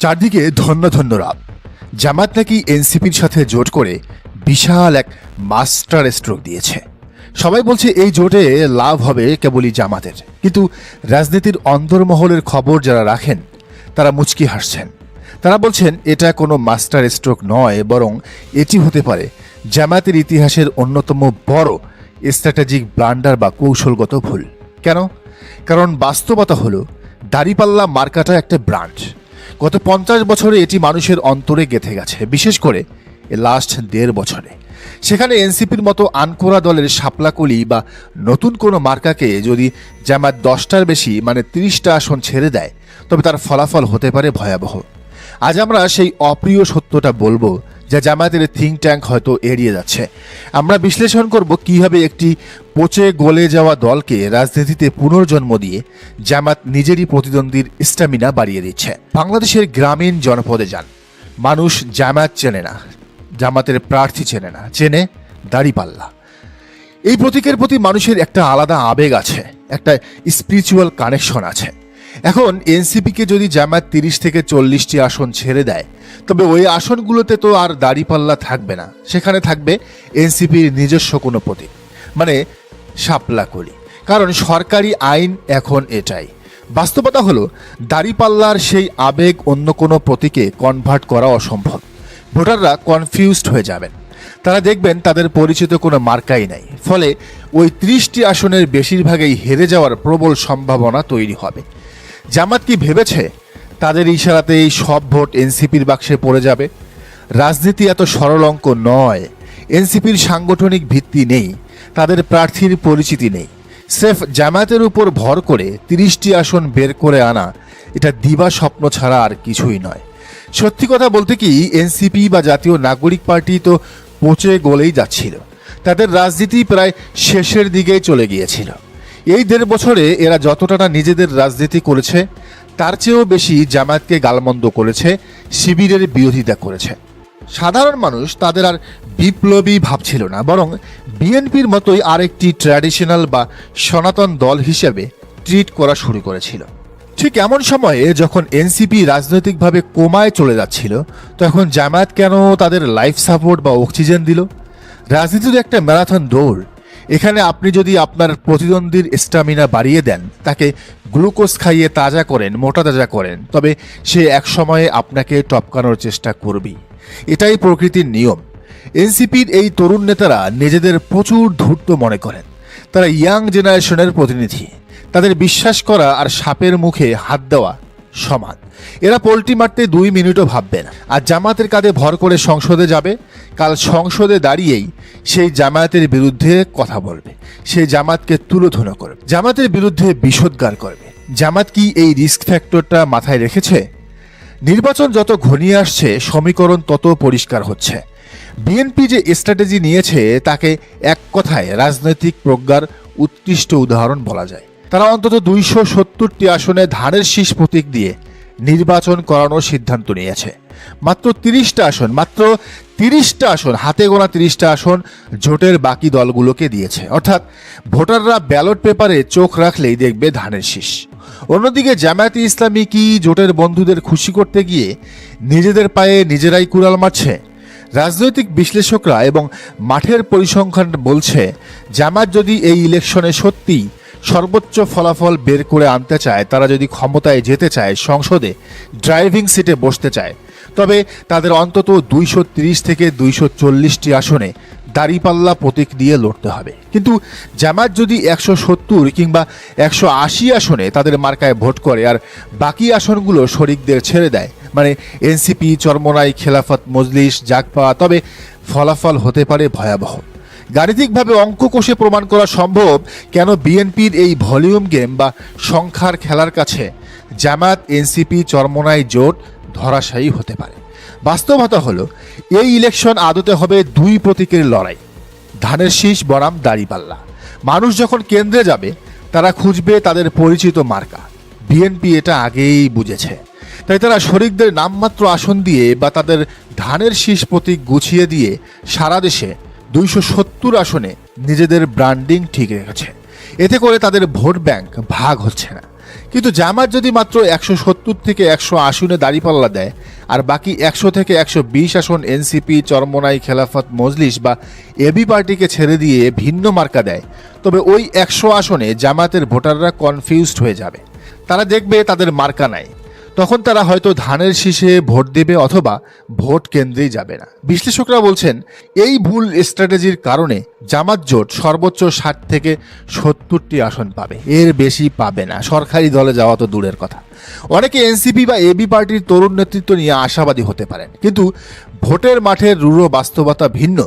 চারদিকে ধন্য ধন্য রাব জামাত নাকি এনসিপির সাথে জোট করে বিশাল এক মাস্টার স্ট্রোক দিয়েছে। সবাই বলছে এই জোটে লাভ হবে কেবলই জামাতের। কিন্তু রাজনীতির অন্দরমহলের খবর যারা রাখেন, তারা মুচকি হাসছেন। তারা বলছেন এটা কোনো মাস্টার স্ট্রোক নয়, বরং এটি হতে পারে জামাতের ইতিহাসের অন্যতম বড় স্ট্র্যাটেজিক ব্লান্ডার বা কৌশলগত ভুল। কেন? কারণ বাস্তবতা হলো দাড়িপাল্লা মার্কাটা একটা ব্রান্ড। গত পঞ্চাশ বছরে এটি মানুষের অন্তরে গেঁথে গেছে, বিশেষ করে লাস্ট দেড় বছরে। সেখানে এনসিপির মতো আনকোরা দলের শাপলাকলি বা নতুন কোনো মার্কাকে যদি জামাত দশটার বেশি মানে তিরিশটা আসন ছেড়ে দেয়, তবে তার ফলাফল হতে পারে ভয়াবহ। আজ আমরা সেই অপ্রিয় সত্যটা বলব, যা জামায়াতের থিঙ্ক ট্যাঙ্ক হয়তো এড়িয়ে যাচ্ছে। আমরা বিশ্লেষণ করব কীভাবে একটি পচে গলে যাওয়া দলকে রাজনীতিতে পুনর্জন্ম দিয়ে জামাত নিজেরই প্রতিদ্বন্দ্বীর স্ট্যামিনা বাড়িয়ে দিচ্ছে। বাংলাদেশের গ্রামীণ জনপদে যান। মানুষ জামায়াত চেনে না, জামাতের প্রার্থী চেনে না, চেনে দাড়িপাল্লা। এই প্রতীকের প্রতি মানুষের একটা আলাদা আবেগ আছে, একটা স্পিরিচুয়াল কানেকশন আছে। এখন এনসিপিকে যদি জামায়াত তিরিশ থেকে চল্লিশটি আসন ছেড়ে দেয়, তবে ওই আসনগুলোতে তো আর দাড়িপাল্লা থাকবে না। সেখানে থাকবে এনসিপির নিজস্ব কোনো প্রতীক। মানে শাপলা করি। কারণ সরকারি আইন এখন এটাই। বাস্তবতা হলো, দাড়িপাল্লার সেই আবেগ অন্য কোনো প্রতীকে কনভার্ট করা অসম্ভব। ভোটাররা কনফিউজড হয়ে যাবেন। তারা দেখবেন তাদের পরিচিত কোনো মার্কাই নাই। ফলে ওই ত্রিশটি আসনের বেশিরভাগই হেরে যাওয়ার প্রবল সম্ভাবনা তৈরি হবে। জামাত কি ভেবেছে, তাদের ইশারাতেই সব ভোট এনসিপির বাক্সে পড়ে যাবে? রাজনীতি এত সরল অঙ্ক নয়। এনসিপির সাংগঠনিক ভিত্তি নেই, তাদের প্রার্থীর পরিচিতি নেই। স্রেফ জামায়াতের উপর ভর করে তিরিশটি আসন বের করে আনা, এটা দিবা স্বপ্ন ছাড়া আর কিছুই নয়। সত্যি কথা বলতে কি, এনসিপি বা জাতীয় নাগরিক পার্টি তো পচে গলেই যাচ্ছিল। তাদের রাজনীতি প্রায় শেষের দিকেই চলে গিয়েছিল। এই দেড় বছরে এরা যতটা না নিজেদের রাজনীতি করেছে, তার চেয়েও বেশি জামায়াতকে গালমন্দ করেছে, শিবিরের বিরোধিতা করেছে। সাধারণ মানুষ তাদের আর বিপ্লবী ভাবছিল না, বরং বিএনপির মতোই আরেকটি ট্র্যাডিশনাল বা সনাতন দল হিসেবে ট্রিট করা শুরু করেছিল। ঠিক এমন সময়ে যখন এনসিপি রাজনৈতিকভাবে কোমায় চলে যাচ্ছিল, তখন জামায়াত কেন তাদের লাইফ সাপোর্ট বা অক্সিজেন দিল? রাজনীতির একটা ম্যারাথন দৌড় এখানে আপনি যদি আপনার প্রতিদ্বন্দ্বীর স্টামিনা বাড়িয়ে দেন, তাকে গ্লুকোজ খাইয়ে তাজা করেন, মোটা তাজা করেন, তবে সে এক সময়ে আপনাকে টপকানোর চেষ্টা করবেই। এটাই প্রকৃতির নিয়ম। এনসিপির এই তরুণ নেতারা নিজেদের প্রচুর ধূর্ত মনে করেন। তারা ইয়াং জেনারেশনের প্রতিনিধি। তাদের বিশ্বাস করা আর সাপের মুখে হাত দেওয়া সমান। এরা পোল্টি মারতে দুই মিনিটও ভাববে না। আর জামাতের কাঁধে ভর করে সংসদে যাবে, কাল সংসদে দাঁড়িয়েই সেই জামায়াতের বিরুদ্ধে কথা বলবে। সেই জামাতকে তুলোধনা করবে। জামাতের বিরুদ্ধে বিষোদ্গার করবে। জামাত কি এই রিস্ক ফ্যাক্টরটা মাথায় রেখেছে? নির্বাচন যত ঘনিয়ে আসছে, সমীকরণ তত পরিষ্কার হচ্ছে। বিএনপি যে স্ট্র্যাটেজি নিয়েছে, তাকে এক কথায় রাজনৈতিক প্রজ্ঞার উৎকৃষ্ট উদাহরণ বলা যায়। তারা অন্তত দুইশো সত্তরটি আসনে ধানের শীষ প্রতীক দিয়ে নির্বাচন করানোর সিদ্ধান্ত নিয়েছে। মাত্র তিরিশটা আসন, মাত্র তিরিশটা আসন, হাতে গোনা তিরিশটা আসন জোটের বাকি দলগুলোকে দিয়েছে। অর্থাৎ ভোটাররা ব্যালট পেপারে চোখ রাখলেই দেখবে ধানের শীষ। অন্যদিকে জামায়াতে ইসলামী কি জোটের বন্ধুদের খুশি করতে গিয়ে নিজেদের পায়ে নিজেরাই কুড়াল মারছে? রাজনৈতিক বিশ্লেষকরা এবং মাঠের পরিসংখ্যান বলছে জামাত যদি এই ইলেকশনে সত্যি সর্বোচ্চ ফলাফল বের করে আনতে চায়, তারা যদি ক্ষমতায় যেতে চায়, সংসদে ড্রাইভিং সিটে বসতে চায়। তবে তাদের অন্তত দুইশো থেকে দুইশো চল্লিশটি আসনে দাড়িপাল্লা প্রতীক দিয়ে লড়তে হবে। কিন্তু জামাত যদি একশো সত্তর কিংবা একশো আশি আসনে তাদের মার্কায় ভোট করে আর বাকি আসনগুলো শরিকদের ছেড়ে দেয় মানে এনসিপি, চরমনাই, খেলাফত, মজলিস, জাগপা, তবে ফলাফল হতে পারে ভয়াবহ। গাণিতিকভাবে অঙ্ক কষে প্রমাণ করা সম্ভব কেন বিএনপির এই ভলিউম গেম বা সংখ্যার খেলার কাছে জামাত এনসিপি, চরমনাই জোট ধরাশায়ী হতে পারে। বাস্তবতা হলো, এই ইলেকশন আদতে হবে দুই প্রতীকের লড়াই। ধানের শীষ, বনাম, দাড়িপাল্লা। মানুষ যখন কেন্দ্রে যাবে, তারা খুঁজবে তাদের পরিচিত মার্কা। বিএনপি এটা আগেই বুঝেছে। তাই তারা শরিকদের নামমাত্র আসন দিয়ে বা তাদের ধানের শীষ প্রতীক গুছিয়ে দিয়ে সারা দেশে দুইশো সত্তর আসনে নিজেদের ব্র্যান্ডিং ঠিক রেখেছে। এতে করে তাদের ভোট ব্যাংক ভাগ হচ্ছে না। কিন্তু জামাত যদি মাত্র একশো সত্তর থেকে একশো আসনে দাঁড়িপাল্লা দেয়, আর বাকি একশো থেকে একশো বিশ আসন এনসিপি, চরমনাই, খেলাফত মজলিস বা এবি পার্টিকে ছেড়ে দিয়ে ভিন্ন মার্কা দেয়, তবে ওই একশো আসনে জামাতের ভোটাররা কনফিউজড হয়ে যাবে। তারা দেখবে তাদের মার্কা নাই। তখন তারা হয়তো ধানের শীষে ভোট দেবে অথবা ভোট কেন্দ্রেই যাবে না। বিশ্লেষকরা বলছেন, এই ভুল স্ট্র্যাটেজির কারণে জামাত জোট সর্বোচ্চ ষাট থেকে সত্তরটি আসন পাবে। এর বেশি পাবে না। সরকারি দলে যাওয়া তো দূরের কথা। অনেকে এনসিপি বা এবি পার্টির তরুণ নেতৃত্ব নিয়ে আশাবাদী হতে পারেন। কিন্তু ভোটের মাঠের রূঢ় বাস্তবতা ভিন্ন।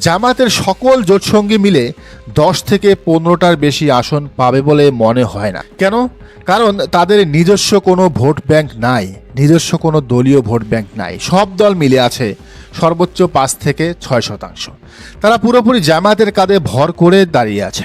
জামাতের সকল জোটসঙ্গী মিলে দশ থেকে পনেরোটার বেশি আসন পাবে বলে মনে হয় না। কেন? কারণ তাদের নিজস্ব কোনো ভোট ব্যাংক নাই, নিজস্ব কোনো দলীয় ভোট ব্যাংক নাই। সব দল মিলে আছে সর্বোচ্চ পাঁচ থেকে ছয় শতাংশ। তারা পুরোপুরি জামাতের কাঁধে ভর করে দাঁড়িয়ে আছে।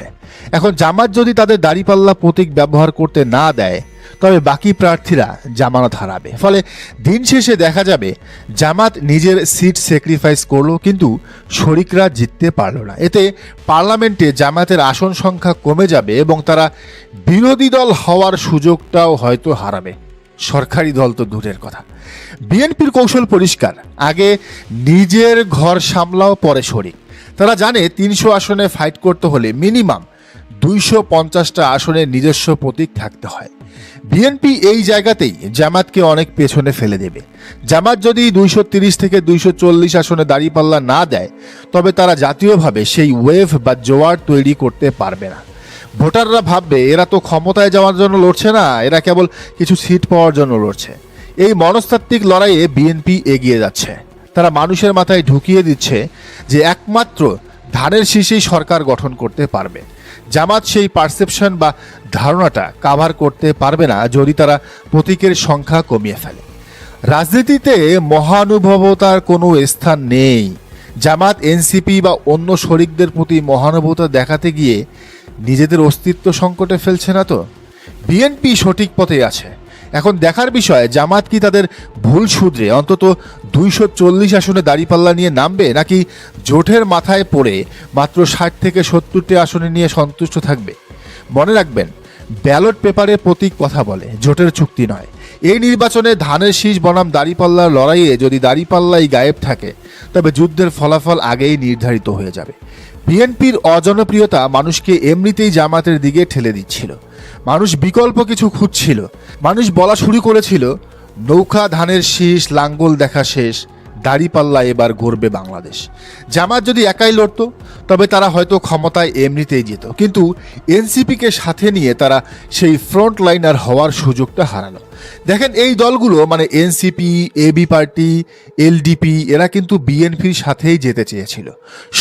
এখন জামাত যদি তাদের দাড়িপাল্লা প্রতীক ব্যবহার করতে না দেয়, তবে বাকি প্রার্থীরা জামানত হারাবে। ফলে দিন শেষে দেখা যাবে, জামাত নিজের সিট স্যাক্রিফাইস করল কিন্তু শরিকরা জিততে পারল না। এতে পার্লামেন্টে জামাতের আসন সংখ্যা কমে যাবে এবং তারা বিরোধী দল হওয়ার সুযোগটাও হয়তো হারাবে। সরকারি দল তো দূরের কথা। বিএনপির কৌশল পরিষ্কার। আগে নিজের ঘর সামলাও, পরে শরিক। তারা জানে তিনশো আসনে ফাইট করতে হলে মিনিমাম দুইশো পঞ্চাশটা আসনে নিজস্ব প্রতীক থাকতে হয়। বিএনপি এই জায়গাতেই জামাতকে অনেক পেছনে ফেলে দেবে। জামাত যদি দুইশো তিরিশ থেকে দুইশো চল্লিশ আসনে দাঁড়িপাল্লা না দেয়, তবে তারা জাতীয়ভাবে সেই ওয়েভ বা জোয়ার তৈরি করতে পারবে না। ভোটাররা ভাববে, এরা তো ক্ষমতায় যাওয়ার জন্য লড়ছে না, এরা কেবল কিছু সিট পাওয়ার জন্য লড়ছে। এই মনস্তাত্ত্বিক লড়াইয়ে বিএনপি এগিয়ে যাচ্ছে। তারা মানুষের মাথায় ঢুকিয়ে দিচ্ছে যে একমাত্র ধানের শীষেই সরকার গঠন করতে পারবে। জামাত সেই পারসেপশন বা ধারণাটা কাভার করতে পারবে না যদি তারা প্রতীকের সংখ্যা কমিয়ে ফেলে। রাজনীতিতে মহানুভবতার কোনো স্থান নেই। জামাত, এনসিপি বা অন্য শরিকদের প্রতি মহানুভবতা দেখাতে গিয়ে নিজেদের অস্তিত্ব সংকটে ফেলছে না তো? বিএনপি সঠিক পথে আছে। এখন দেখার বিষয়, জামাত কি তাদের ভুল শুধরে? অন্তত দুইশো চল্লিশ আসনে দাঁড়িপাল্লা নিয়ে নামবে, নাকি জোটের মাথায় পড়ে মাত্র ষাট থেকে সত্তরটি আসনে নিয়ে সন্তুষ্ট থাকবে? মনে রাখবেন, ব্যালট পেপারে প্রতীক কথা বলে, জোটের চুক্তি নয়। এই নির্বাচনে ধানের শীষ, বনাম, দাঁড়িপাল্লার লড়াইয়ে যদি দাঁড়িপাল্লাই গায়েব থাকে, তবে যুদ্ধের ফলাফল আগেই নির্ধারিত হয়ে যাবে। বিএনপির অজনপ্রিয়তা মানুষকে এমনিতেই জামাতের দিকে ঠেলে দিচ্ছিল। মানুষ বিকল্প কিছু খুঁজছিল। মানুষ বলা শুরু করেছিল, নৌকা, ধানের শীষ, লাঙ্গল দেখা শেষ, দাড়িপাল্লা এবার গড়বে বাংলাদেশ। জামাত যদি একাই লড়ত, তবে তারা হয়তো ক্ষমতায় এমনিতেই যেত। কিন্তু এনসিপিকে সাথে নিয়ে তারা সেই ফ্রন্ট লাইনার হওয়ার সুযোগটা হারালো। দেখেন, এই দলগুলো মানে এনসিপি এবি পার্টি এলডিপি এরা কিন্তু বিএনপির সাথেই যেতে চেয়েছিল।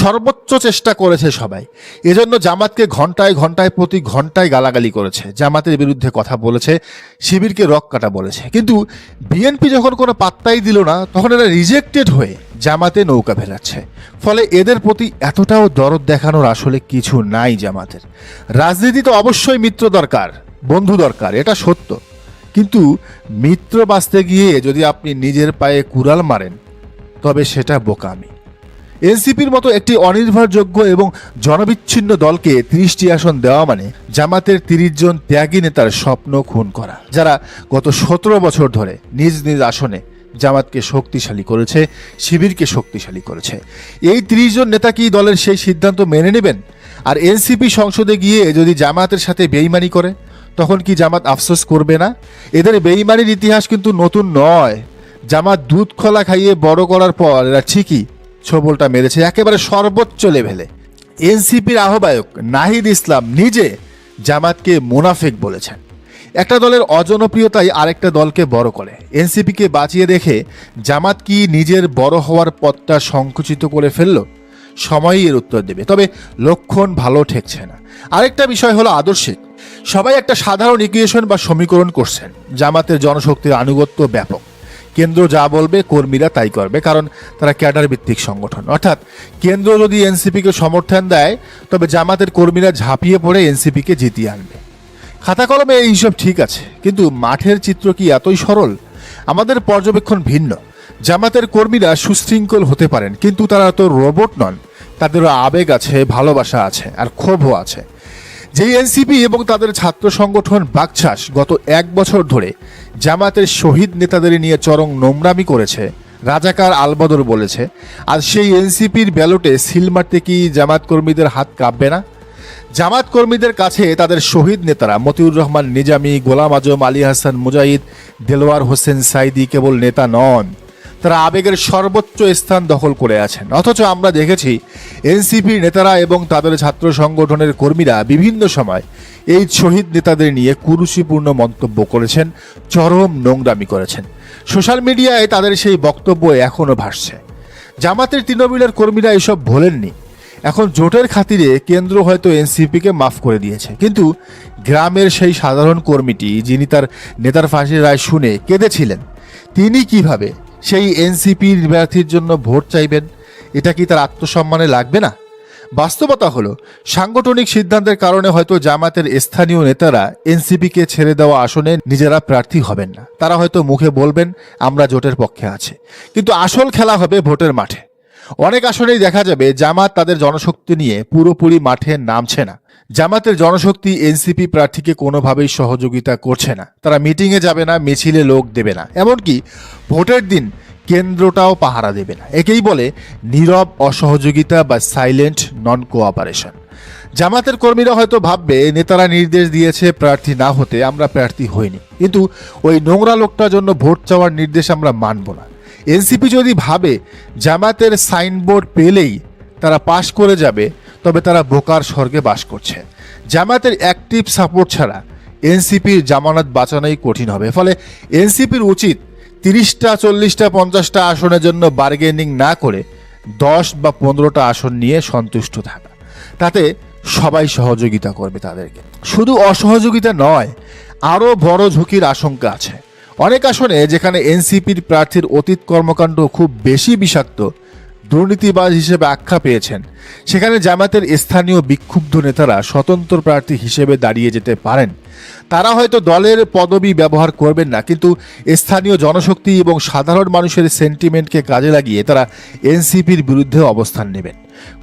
সর্বোচ্চ চেষ্টা করেছে সবাই। এজন্য জামাতকে ঘন্টায় ঘন্টায় প্রতি ঘন্টায় গালাগালি করেছে। জামাতের বিরুদ্ধে কথা বলেছে, শিবিরকে রক কাটা বলেছে। কিন্তু বিএনপি যখন কোনো পাত্তাই দিল না, তখন এরা রিজেক্টেড হয়ে জামাতে নৌকা ফেলাচ্ছে ফলে এদের প্রতি এতটাও দরদ দেখানোর আসলে কিছু নাই জামাতের। রাজনীতি তো অবশ্যই মিত্র দরকার, বন্ধু দরকার, এটা সত্য। কিন্তু মিত্র বাঁচতে গিয়ে যদি আপনি নিজের পায়ে কুড়াল মারেন, তবে সেটা বোকামি। এনসিপির মতো একটি অনির্ভরযোগ্য এবং জনবিচ্ছিন্ন দলকে ত্রিশটি আসন দেওয়া মানে জামাতের তিরিশ জন ত্যাগী নেতার স্বপ্ন খুন করা, যারা গত সতেরো বছর ধরে নিজ নিজ আসনে জামাতকে শক্তিশালী করেছে, শিবিরকে শক্তিশালী করেছে। এই তিরিশ জন নেতা কি দলের সেই সিদ্ধান্ত মেনে নেবেন? আর এনসিপি সংসদে গিয়ে যদি জামাতের সাথে বেইমানি করে তখন কি জামাত আফসোস করবে না? এদের বেইমানির ইতিহাস কিন্তু নতুন নয়। জামাত দুধ খোলা খাইয়ে বড় করার পর এরা ঠিকই ছোবলটা মেরেছে একেবারে সর্বোচ্চ লেভেলে। এনসিপির আহ্বায়ক নাহিদ ইসলাম নিজে জামাতকে মুনাফেক বলেছেন। একটা দলের অজনপ্রিয়তাই আরেকটা দলকে বড় করে। এনসিপিকে বাঁচিয়ে রেখে জামাত কি নিজের বড় হওয়ার পথটা সংকুচিত করে ফেলল? সময়ই এর উত্তর দেবে। তবে লক্ষণ ভালো ঠেকছে না। আরেকটা বিষয় হলো আদর্শিক। সবাই একটা সাধারণ ইকুয়েশন বা সমীকরণ করছেন। জামাতের জনশক্তির আনুগত্য ব্যাপক। কেন্দ্র যা বলবে, কর্মীরা তাই করবে, কারণ তারা ক্যাডার ভিত্তিক সংগঠন। অর্থাৎ কেন্দ্র যদি এনসিপিকে সমর্থন দেয়, তবে জামাতের কর্মীরা ঝাঁপিয়ে পড়ে এনসিপিকে জিতিয়ে আনবে। খাতা কলমে এই ঠিক আছে, কিন্তু মাঠের চিত্র কি এতই সরল? আমাদের পর্যবেক্ষণ ভিন্ন। জামাতের কর্মীরা সুশৃঙ্খল হতে পারেন, কিন্তু তারা তো রোবট নন। তাদেরও আবেগ আছে, ভালোবাসা আছে, আর ক্ষোভও আছে। যেই এনসিপি এবং তাদের ছাত্র সংগঠন বাকছাস গত এক বছর ধরে জামাতের শহীদ নেতাদের নিয়ে চরম নোংরামি করেছে, রাজাকার আলবদর বলেছে। আর সেই এনসিপির ব্যালটে সিল মারতে কি জামাত কর্মীদের হাত কাঁপবে না? জামাত কর্মীদের কাছে তাদের শহীদ নেতারা মতিউর রহমান নিজামী, গোলাম আজম, আলী হাসান মুজাহিদ, দেলোয়ার হোসেন সাইদি কেবল নেতা নন। তারা আবেগের সর্বোচ্চ স্থান দখল করে আছেন। অথচ আমরা দেখেছি এনসিপির নেতারা এবং তাদের ছাত্র সংগঠনের কর্মীরা বিভিন্ন সময় এই শহীদ নেতাদের নিয়ে কুরুচিপূর্ণ মন্তব্য করেছেন, চরম নোংরামি করেছেন। সোশ্যাল মিডিয়ায় তাদের সেই বক্তব্য এখনও ভাসছে। জামাতের তৃণমূলের কর্মীরা এসব ভোলেননি। এখন জোটের খাতিরে কেন্দ্র হয়তো এনসিপিকে মাফ করে দিয়েছে। কিন্তু গ্রামের সেই সাধারণ কর্মীটি, যিনি তার নেতার ফাঁসির রায় শুনে কেঁদেছিলেন, তিনি কীভাবে সেই এনসিপির প্রার্থীর জন্য ভোট চাইবেন, এটা কি তার আত্মসম্মানে লাগবে না? বাস্তবতা হলো, সাংগঠনিক সিদ্ধান্তের কারণে হয়তো জামাতের স্থানীয় নেতারা এনসিপিকে ছেড়ে দেওয়া আসনে নিজেরা প্রার্থী হবেন না। তারা হয়তো মুখে বলবেন, আমরা জোটের পক্ষে আছে। কিন্তু আসল খেলা হবে ভোটের মাঠে। অনেক আসনেই দেখা যাবে জামাত তাদের জনশক্তি নিয়ে পুরোপুরি মাঠে নামছে না। জামাতের জনশক্তি এনসিপি প্রার্থীকে কোনোভাবেই সহযোগিতা করছে না। তারা মিটিংয়ে যাবে না, মিছিলে লোক দেবে না। এমনকি ভোটের দিন কেন্দ্রটাও পাহারা দেবে না। একেই বলে নীরব অসহযোগিতা বা সাইলেন্ট নন কোঅপারেশন জামাতের কর্মীরা হয়তো ভাববে, নেতারা নির্দেশ দিয়েছে প্রার্থী না হতে আমরা প্রার্থী হইনি। কিন্তু ওই নোংরা লোকটার জন্য ভোট চাওয়ার নির্দেশ আমরা মানব না। এনসিপি যদি ভাবে জামাতের সাইনবোর্ড পেলেই তারা পাশ করে যাবে, তবে তারা বোকার স্বর্গে বাস করছে। জামাতের অ্যাক্টিভ সাপোর্ট ছাড়া এনসিপির জামানত বাঁচানোই কঠিন হবে। ফলে এনসিপির উচিত তিরিশটা, চল্লিশটা, পঞ্চাশটা আসনের জন্য বার্গেনিং না করে দশ বা পনেরোটা আসন নিয়ে সন্তুষ্ট থাকা। তাতে সবাই সহযোগিতা করবে তাদেরকে। শুধু অসহযোগিতা নয়, আরও বড় ঝুঁকির আশঙ্কা আছে। অনেক আসনে যেখানে এনসিপির প্রার্থীর অতীত কর্মকাণ্ড খুব বেশি বিষাক্ত, দুর্নীতিবাজ হিসেবে আখ্যা পেয়েছেন। সেখানে জামাতের স্থানীয় বিক্ষুব্ধ নেতারা স্বতন্ত্র প্রার্থী হিসেবে দাঁড়িয়ে যেতে পারেন। তারা হয়তো দলের পদবি ব্যবহার করবেন না, কিন্তু স্থানীয় জনশক্তি এবং সাধারণ মানুষের সেন্টিমেন্টকে কাজে লাগিয়ে তারা এনসিপির বিরুদ্ধে অবস্থান নেবেন।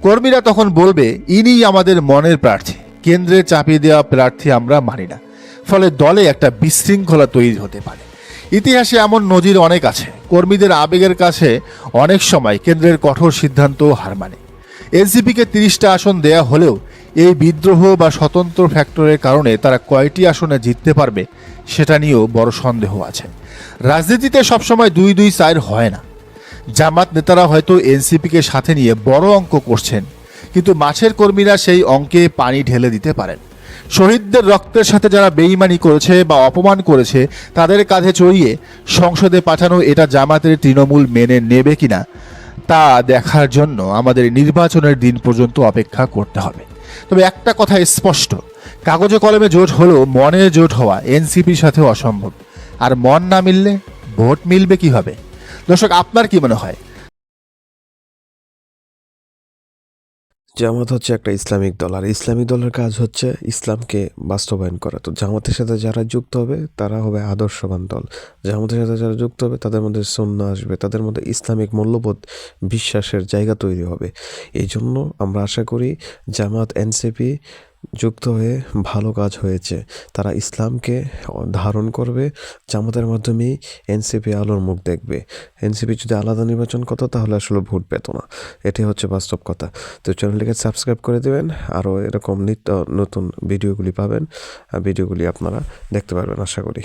কর্মীরা তখন বলবে, ইনিই আমাদের মনের প্রার্থী। কেন্দ্রে চাপিয়ে দেওয়া প্রার্থী আমরা মানি না। ফলে দলে একটা বিশৃঙ্খলা তৈরি হতে পারে। ইতিহাসে এমন নজির অনেক আছে। কর্মীদের আবেগের কাছে অনেক সময় কেন্দ্রের কঠোর সিদ্ধান্ত হার মানে। এনসিপিকে তিরিশটা আসন দেয়া হলেও এই বিদ্রোহ বা স্বতন্ত্র ফ্যাক্টরের কারণে তারা কয়টি আসনে জিততে পারবে সেটা নিয়েও বড় সন্দেহ আছে। রাজনীতিতে সবসময় দুই দুই চার হয় না। জামাত নেতারা হয়তো এনসিপিকে সাথে নিয়ে বড় অঙ্ক করছেন, কিন্তু মাছের কর্মীরা সেই অঙ্কে পানি ঢেলে দিতে পারেন। শহীদদের রক্তের সাথে যারা বেইমানি করেছে বা অপমান করেছে, তাদের কাঁধে চড়িয়ে সংসদে পাঠানো এটা জামাতের তৃণমূল মেনে নেবে কিনা, তা দেখার জন্য আমাদের নির্বাচনের দিন পর্যন্ত অপেক্ষা করতে হবে। তবে একটা কথা স্পষ্ট, কাগজে কলমে জোট হলেও মনে জোট হওয়া এনসিপির সাথেও অসম্ভব। আর মন না মিললে ভোট মিলবে কীভাবে? দর্শক, আপনার কি মনে হয়? জামাত হচ্ছে একটা ইসলামিক দল, আর ইসলামিক দলের কাজ হচ্ছে ইসলামকে বাস্তবায়ন করা। তো জামাতের সাথে যারা যুক্ত হবে, তারা হবে আদর্শবান দল। জামাতের সাথে যারা যুক্ত হবে, তাদের মধ্যে সন্না আসবে, তাদের মধ্যে ইসলামিক মূল্যবোধ, বিশ্বাসের জায়গা তৈরি হবে। এই জন্য আমরা আশা করি জামাত, এনসিপি যুক্ত হয়ে ভালো কাজ হয়েছে। তারা ইসলামকে ধারণ করবে, জামাতের মাধ্যমেই এনসিপি আলোর মুখ দেখবে। এনসিপি যদি আলাদা নির্বাচন করতো, তাহলে আসলে ভোট পেত না। এটি হচ্ছে বাস্তব কথা। তো চ্যানেলটিকে সাবস্ক্রাইব করে দেবেন, আরও এরকম নিত্য নতুন ভিডিওগুলি পাবেন। ভিডিওগুলি আপনারা দেখতে পারবেন, আশা করি।